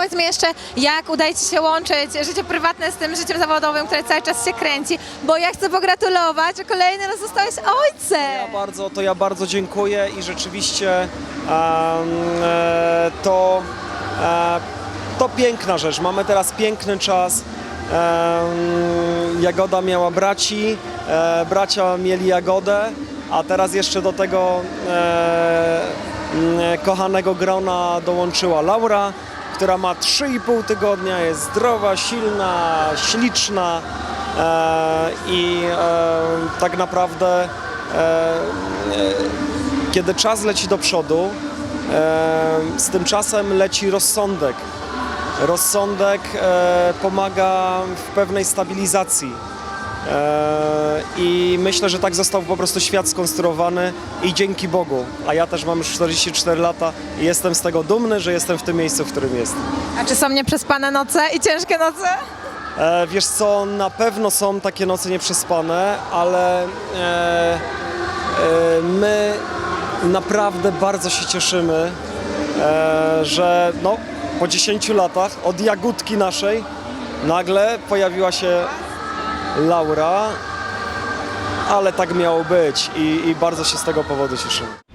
powiedz mi jeszcze, jak udaje Ci się łączyć życie prywatne z tym życiem zawodowym, które cały czas się kręci, bo ja chcę pogratulować, że kolejny raz zostałeś ojcem. Ja bardzo, to ja bardzo dziękuję i rzeczywiście e, to, e, to piękna rzecz. Mamy teraz piękny czas. Jagoda miała braci, e, bracia mieli Jagodę, a teraz jeszcze do tego kochanego grona dołączyła Laura, która ma 3,5 tygodnia, jest zdrowa, silna, śliczna e, i e, tak naprawdę e, kiedy czas leci do przodu, z tym czasem leci rozsądek. Rozsądek pomaga w pewnej stabilizacji. E, I myślę, że tak został po prostu świat skonstruowany i dzięki Bogu. A ja też mam już 44 lata i jestem z tego dumny, że jestem w tym miejscu, w którym jestem. A czy są nieprzespane noce i ciężkie noce? E, wiesz co, na pewno są takie noce nieprzespane, ale e, e, my naprawdę bardzo się cieszymy, e, że no, po 10 latach od jagódki naszej nagle pojawiła się Laura, ale tak miało być i, i bardzo się z tego powodu cieszymy.